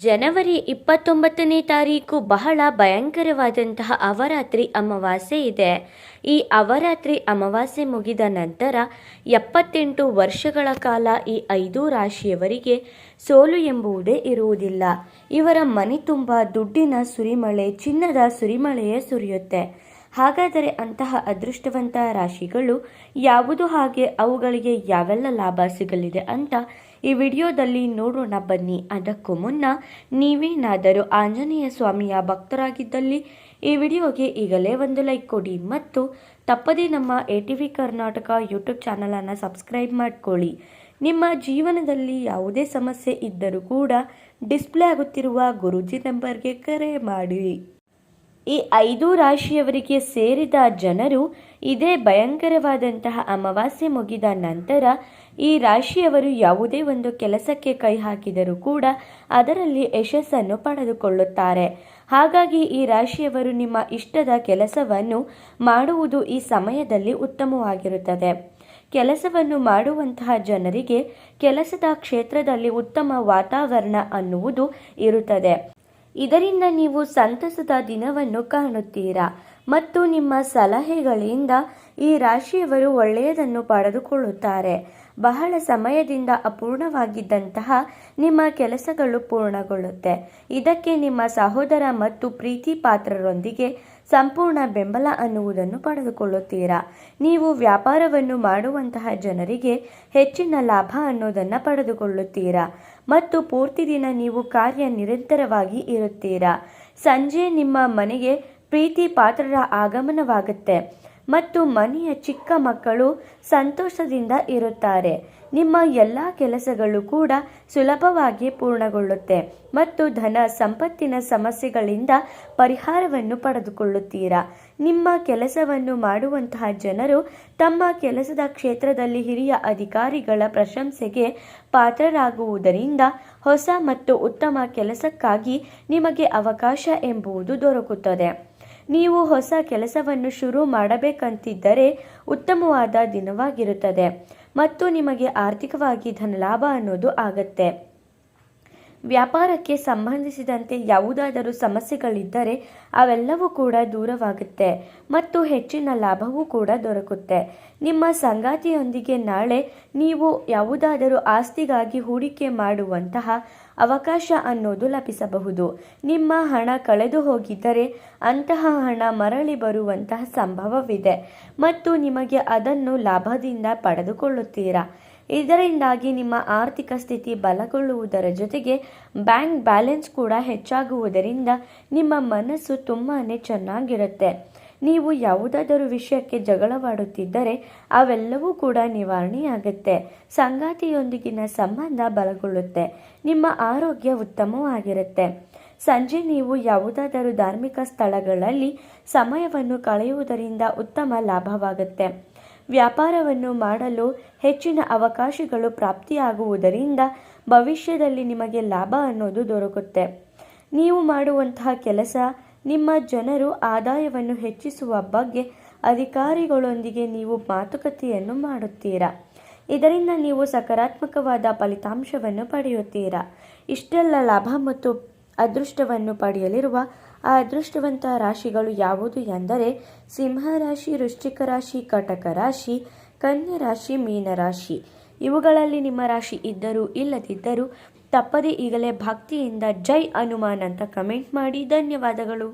ಜನವರಿ ಇಪ್ಪತ್ತೊಂಬತ್ತನೇ ತಾರೀಕು ಬಹಳ ಭಯಂಕರವಾದಂತಹ ಅವರಾತ್ರಿ ಅಮಾವಾಸ್ಯೆ ಇದೆ. ಈ ಅವರಾತ್ರಿ ಅಮಾವಾಸ್ಯೆ ಮುಗಿದ ನಂತರ ಎಪ್ಪತ್ತೆಂಟು ವರ್ಷಗಳ ಕಾಲ ಈ ಐದು ರಾಶಿಯವರಿಗೆ ಸೋಲು ಎಂಬುವುದೇ ಇರುವುದಿಲ್ಲ. ಇವರ ಮನೆ ತುಂಬ ದುಡ್ಡಿನ ಸುರಿಮಳೆ, ಚಿನ್ನದ ಸುರಿಮಳೆಯೇ ಸುರಿಯುತ್ತೆ. ಹಾಗಾದರೆ ಅಂತಹ ಅದೃಷ್ಟವಂತ ರಾಶಿಗಳು ಯಾವುದು ಹಾಗೆ ಅವುಗಳಿಗೆ ಯಾವೆಲ್ಲ ಲಾಭ ಸಿಗಲಿದೆ ಅಂತ ಈ ವಿಡಿಯೋದಲ್ಲಿ ನೋಡೋಣ ಬನ್ನಿ. ಅದಕ್ಕೂ ಮುನ್ನ ನೀವೇನಾದರೂ ಆಂಜನೇಯ ಸ್ವಾಮಿಯ ಭಕ್ತರಾಗಿದ್ದಲ್ಲಿ ಈ ವಿಡಿಯೋಗೆ ಈಗಲೇ ಒಂದು ಲೈಕ್ ಕೊಡಿ ಮತ್ತು ತಪ್ಪದೇ ನಮ್ಮ A T V Karnataka YouTube ಚಾನಲನ್ನು ಸಬ್ಸ್ಕ್ರೈಬ್ ಮಾಡ್ಕೊಳ್ಳಿ. ನಿಮ್ಮ ಜೀವನದಲ್ಲಿ ಯಾವುದೇ ಸಮಸ್ಯೆ ಇದ್ದರೂ ಕೂಡ ಡಿಸ್ಪ್ಲೇ ಆಗುತ್ತಿರುವ ಗುರೂಜಿ ನಂಬರ್ಗೆ ಕರೆ ಮಾಡಿ. ಈ ಐದು ರಾಶಿಯವರಿಗೆ ಸೇರಿದ ಜನರು ಇದೇ ಭಯಂಕರವಾದಂತಹ ಅಮಾವಾಸ್ಯೆ ಮುಗಿದ ನಂತರ ಈ ರಾಶಿಯವರು ಯಾವುದೇ ಒಂದು ಕೆಲಸಕ್ಕೆ ಕೈ ಹಾಕಿದರೂ ಕೂಡ ಅದರಲ್ಲಿ ಯಶಸ್ಸನ್ನು ಪಡೆದುಕೊಳ್ಳುತ್ತಾರೆ. ಹಾಗಾಗಿ ಈ ರಾಶಿಯವರು ನಿಮ್ಮ ಇಷ್ಟದ ಕೆಲಸವನ್ನು ಮಾಡುವುದು ಈ ಸಮಯದಲ್ಲಿ ಉತ್ತಮವಾಗಿರುತ್ತದೆ. ಕೆಲಸವನ್ನು ಮಾಡುವಂತಹ ಜನರಿಗೆ ಕೆಲಸದ ಕ್ಷೇತ್ರದಲ್ಲಿ ಉತ್ತಮ ವಾತಾವರಣ ಅನ್ನುವುದು ಇರುತ್ತದೆ. ಇದರಿಂದ ನೀವು ಸಂತಸದ ದಿನವನ್ನು ಕಾಣುತ್ತೀರಾ? ಮತ್ತು ನಿಮ್ಮ ಸಲಹೆಗಳಿಂದ ಈ ರಾಶಿಯವರು ಒಳ್ಳೆಯದನ್ನು ಪಡೆದುಕೊಳ್ಳುತ್ತಾರೆ. ಬಹಳ ಸಮಯದಿಂದ ಅಪೂರ್ಣವಾಗಿದ್ದಂತಹ ನಿಮ್ಮ ಕೆಲಸಗಳು ಪೂರ್ಣಗೊಳ್ಳುತ್ತೆ. ಇದಕ್ಕೆ ನಿಮ್ಮ ಸಹೋದರ ಮತ್ತು ಪ್ರೀತಿ ಪಾತ್ರರೊಂದಿಗೆ ಸಂಪೂರ್ಣ ಬೆಂಬಲ ಅನ್ನುವುದನ್ನು ಪಡೆದುಕೊಳ್ಳುತ್ತೀರಾ? ನೀವು ವ್ಯಾಪಾರವನ್ನು ಮಾಡುವಂತಹ ಜನರಿಗೆ ಹೆಚ್ಚಿನ ಲಾಭ ಅನ್ನೋದನ್ನು ಪಡೆದುಕೊಳ್ಳುತ್ತೀರಾ? ಮತ್ತು ಪೂರ್ತಿ ದಿನ ನೀವು ಕಾರ್ಯ ನಿರಂತರವಾಗಿ ಇರುತ್ತೀರಾ? ಸಂಜೆ ನಿಮ್ಮ ಮನೆಗೆ ಪ್ರೀತಿ ಪಾತ್ರರ ಆಗಮನವಾಗುತ್ತೆ. ಮತ್ತು ಮನೆಯ ಚಿಕ್ಕ ಮಕ್ಕಳು ಸಂತೋಷದಿಂದ ಇರುತ್ತಾರೆ. ನಿಮ್ಮ ಎಲ್ಲ ಕೆಲಸಗಳು ಕೂಡ ಸುಲಭವಾಗಿ ಪೂರ್ಣಗೊಳ್ಳುತ್ತೆ ಮತ್ತು ಧನ ಸಂಪತ್ತಿನ ಸಮಸ್ಯೆಗಳಿಂದ ಪರಿಹಾರವನ್ನು ಪಡೆದುಕೊಳ್ಳುತ್ತೀರಾ? ನಿಮ್ಮ ಕೆಲಸವನ್ನು ಮಾಡುವಂತಹ ಜನರು ತಮ್ಮ ಕೆಲಸದ ಕ್ಷೇತ್ರದಲ್ಲಿ ಹಿರಿಯ ಅಧಿಕಾರಿಗಳ ಪ್ರಶಂಸೆಗೆ ಪಾತ್ರರಾಗುವುದರಿಂದ ಹೊಸ ಮತ್ತು ಉತ್ತಮ ಕೆಲಸಕ್ಕಾಗಿ ನಿಮಗೆ ಅವಕಾಶ ಎಂಬುದು ದೊರಕುತ್ತದೆ. ನೀವು ಹೊಸ ಕೆಲಸವನ್ನು ಶುರು ಮಾಡಬೇಕಂತಿದ್ದರೆ ಉತ್ತಮವಾದ ದಿನವಾಗಿರುತ್ತದೆ ಮತ್ತು ನಿಮಗೆ ಆರ್ಥಿಕವಾಗಿ ಧನಲಾಭ ಅನ್ನೋದು ಆಗತ್ತೆ. ವ್ಯಾಪಾರಕ್ಕೆ ಸಂಬಂಧಿಸಿದಂತೆ ಯಾವುದಾದರೂ ಸಮಸ್ಯೆಗಳಿದ್ದರೆ ಅವೆಲ್ಲವೂ ಕೂಡ ದೂರವಾಗುತ್ತೆ ಮತ್ತು ಹೆಚ್ಚಿನ ಲಾಭವೂ ಕೂಡ ದೊರಕುತ್ತೆ. ನಿಮ್ಮ ಸಂಗಾತಿಯೊಂದಿಗೆ ನಾಳೆ ನೀವು ಯಾವುದಾದರೂ ಆಸ್ತಿಗಾಗಿ ಹೂಡಿಕೆ ಮಾಡುವಂತಹ ಅವಕಾಶ ಅನ್ನೋದು ಲಭಿಸಬಹುದು. ನಿಮ್ಮ ಹಣ ಕಳೆದು ಹೋಗಿದ್ದರೆ ಅಂತಹ ಹಣ ಮರಳಿ ಬರುವಂತಹ ಸಂಭವವಿದೆ ಮತ್ತು ನಿಮಗೆ ಅದನ್ನು ಲಾಭದಿಂದ ಪಡೆದುಕೊಳ್ಳುತ್ತೀರಾ? ಇದರಿಂದಾಗಿ ನಿಮ್ಮ ಆರ್ಥಿಕ ಸ್ಥಿತಿ ಬಲಗೊಳ್ಳುವುದರ ಜೊತೆಗೆ ಬ್ಯಾಂಕ್ ಬ್ಯಾಲೆನ್ಸ್ ಕೂಡ ಹೆಚ್ಚಾಗುವುದರಿಂದ ನಿಮ್ಮ ಮನಸ್ಸು ತುಂಬಾ ಚೆನ್ನಾಗಿರುತ್ತೆ. ನೀವು ಯಾವುದಾದರೂ ವಿಷಯಕ್ಕೆ ಜಗಳವಾಡುತ್ತಿದ್ದರೆ ಅವೆಲ್ಲವೂ ಕೂಡ ನಿವಾರಣೆಯಾಗುತ್ತೆ. ಸಂಗಾತಿಯೊಂದಿಗಿನ ಸಂಬಂಧ ಬಲಗೊಳ್ಳುತ್ತೆ. ನಿಮ್ಮ ಆರೋಗ್ಯ ಉತ್ತಮವಾಗಿರುತ್ತೆ. ಸಂಜೆ ನೀವು ಯಾವುದಾದರೂ ಧಾರ್ಮಿಕ ಸ್ಥಳಗಳಲ್ಲಿ ಸಮಯವನ್ನು ಕಳೆಯುವುದರಿಂದ ಉತ್ತಮ ಲಾಭವಾಗುತ್ತೆ. ವ್ಯಾಪಾರವನ್ನು ಮಾಡಲು ಹೆಚ್ಚಿನ ಅವಕಾಶಗಳು ಪ್ರಾಪ್ತಿಯಾಗುವುದರಿಂದ ಭವಿಷ್ಯದಲ್ಲಿ ನಿಮಗೆ ಲಾಭ ಅನ್ನೋದು ದೊರಕುತ್ತೆ. ನೀವು ಮಾಡುವಂತಹ ಕೆಲಸ ನಿಮ್ಮ ಜನರು ಆದಾಯವನ್ನು ಹೆಚ್ಚಿಸುವ ಬಗ್ಗೆ ಅಧಿಕಾರಿಗಳೊಂದಿಗೆ ನೀವು ಮಾತುಕತೆಯನ್ನು ಮಾಡುತ್ತೀರಾ? ಇದರಿಂದ ನೀವು ಸಕಾರಾತ್ಮಕವಾದ ಫಲಿತಾಂಶವನ್ನು ಪಡೆಯುತ್ತೀರಾ? ಇಷ್ಟೆಲ್ಲ ಲಾಭ ಮತ್ತು ಅದೃಷ್ಟವನ್ನು ಪಡೆಯಲಿರುವ ಆ ಅದೃಷ್ಟವಂತ ರಾಶಿಗಳು ಯಾವುದು ಎಂದರೆ ಸಿಂಹರಾಶಿ ವೃಶ್ಚಿಕ ರಾಶಿ, ಕಟಕ ರಾಶಿ, ಕನ್ಯಾ ರಾಶಿ ಮೀನರಾಶಿ ಇವುಗಳಲ್ಲಿ ನಿಮ್ಮ ರಾಶಿ ಇದ್ದರೂ ಇಲ್ಲದಿದ್ದರೂ ತಪ್ಪದೇ ಈಗಲೇ ಭಕ್ತಿಯಿಂದ ಜೈ ಹನುಮಾನ್ ಅಂತ ಕಮೆಂಟ್ ಮಾಡಿ. ಧನ್ಯವಾದಗಳು.